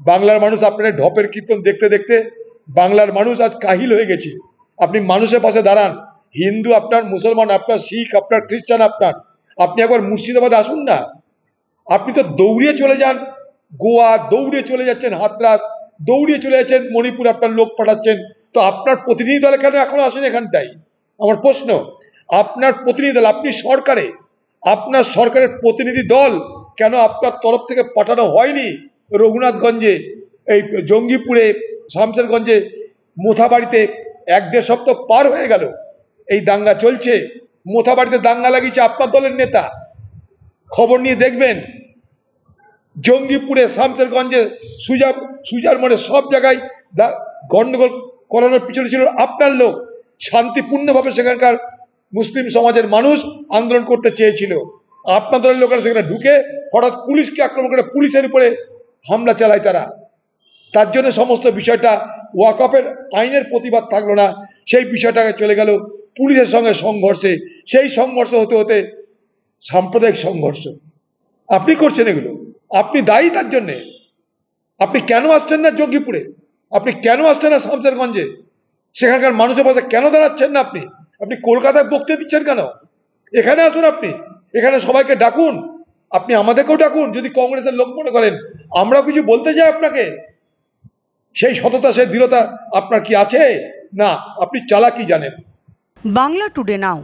বাংলার মানুষ আপনার ঢপের কীর্তন দেখতে দেখতে, বাংলার মানুষ আজ কাহিল হয়ে গেছে। আপনি মানুষের পাশে দাঁড়ান। হিন্দু আপনার, মুসলমান আপনার, শিখ আপনার, খ্রিস্টান আপনার। আপনি একবার মুর্শিদাবাদে আসুন না। আপনি তো দৌড়িয়ে চলে যান। গোয়া দৌড়িয়ে চলে যাচ্ছেন হাতরাস, দৌড়িয়ে চলে যাচ্ছেন মণিপুর আপনার লোক পাঠাচ্ছেন। তো আপনার প্রতিনিধি দল কেন এখনও আসেন এখানটাই আমার প্রশ্ন, আপনার প্রতিনিধি দল, আপনি সরকারে, আপনার সরকারের প্রতিনিধি দল কেন আপনার তরফ থেকে পাঠানো হয়নি? রঘুনাথগঞ্জে, এই জঙ্গিপুরে শামসেরগঞ্জে মোথাবাড়িতে এক দেড় সপ্তাহ পার হয়ে গেল। এই দাঙ্গা চলছে। মোথাবাড়িতে দাঙ্গা লাগিয়েছে আপনার দলের নেতা। খবর নিয়ে দেখবেন, জঙ্গিপুরে শামসেরগঞ্জে সুজা সুজার মোড়ে সব জায়গায় গণ্ডগোল করানোর পিছনে ছিল আপনার লোক। শান্তিপূর্ণভাবে সেখানকার মুসলিম সমাজের মানুষ আন্দোলন করতে চেয়েছিল। আপনার দলের লোকেরা সেখানে ঢুকে হঠাৎ পুলিশকে আক্রমণ করে পুলিশের উপরে হামলা চালায় তারা। তার জন্য সমস্ত বিষয়টা ওয়াকফের আইনের প্রতিবাদ থাকল না। সেই বিষয়টাকে চলে গেল পুলিশের সঙ্গে সংঘর্ষে। সেই সংঘর্ষ হতে হতে সাম্প্রদায়িক সংঘর্ষ। আপনি করছেন এগুলো। আপনি দায়ী তার জন্যে। আপনি কেন আসছেন না জঙ্গিপুরে? আপনি কেন আসছেন না শামসেরগঞ্জে? সেখানকার মানুষের পাশে কেন দাঁড়াচ্ছেন না আপনি? আপনি কলকাতায় বক্তৃতা দিচ্ছেন কেন? এখানে আসুন আপনি। এখানে সবাইকে ডাকুন। আপনি আমাদেরকেও ডাকুন, যদি কংগ্রেসের লোক মনে করেন। আমরাও কিছু বলতে চাই আপনাকে। সেই সততা, সেই দৃঢ়তা আপনার কি আছে? না, আপনি চালাকি জানেন। Bangla today now.